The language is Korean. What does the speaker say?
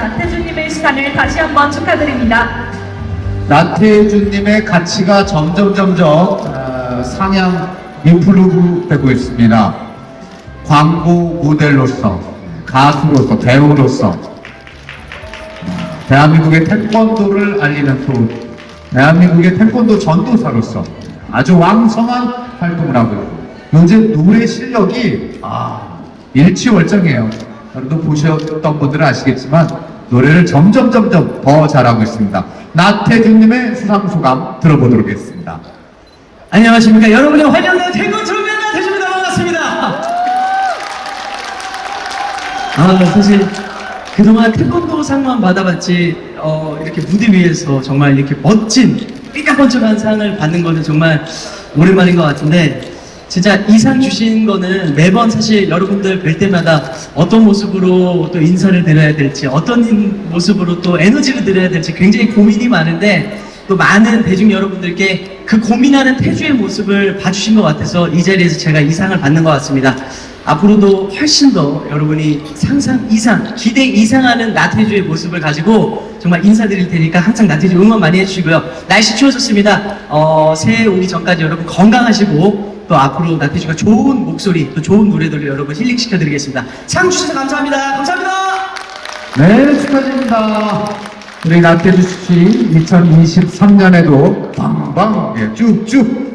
나태주님의 시간을 다시 한번 축하드립니다. 나태주님의 가치가 점점 점점 어, 상향 인플루브 되고 있습니다. 광고 모델로서, 가수로서, 배우로서 대한민국의 태권도를 알리는 또 대한민국의 태권도 전도사로서 아주 왕성한 활동을 하고 있고 요즘 노래 실력이 아 일치월장이에요. 여러분도 보셨던 분들은 아시겠지만 노래를 점점 점점 더 잘하고 있습니다. 나태준님의 수상 소감 들어보도록 하겠습니다. 안녕하십니까 여러분의 환영된 태권 트로맨 나태주입니다 반갑습니다 아 사실 그동안 태권도 상만 받아봤지 어, 이렇게 무대 위에서 정말 이렇게 멋진 삐까번쩍한 상을 받는 거는 정말 오랜만인 것 같은데 진짜 이상 주신 거는 매번 사실 여러분들 뵐 때마다 어떤 모습으로 또 인사를 드려야 될지 어떤 인- 모습으로 또 에너지를 드려야 될지 굉장히 고민이 많은데 또 많은 대중 여러분들께 그 고민하는 태주의 모습을 봐주신 것 같아서 이 자리에서 제가 이 상을 받는 것 같습니다. 앞으로도 훨씬 더 여러분이 상상 이상, 기대 이상하는 나태주의 모습을 가지고 정말 인사드릴 테니까 항상 나태주 응원 많이 해주시고요. 날씨 추워졌습니다. 어, 새해 오기 전까지 여러분 건강하시고 또 앞으로 나태주가 좋은 목소리, 또 좋은 노래들을 여러분 힐링시켜 드리겠습니다. 상 주셔서 감사합니다. 감사합니다. 네, 축하드립니다. 우리 나태주 씨 2023년에도 빵빵 예, 쭉쭉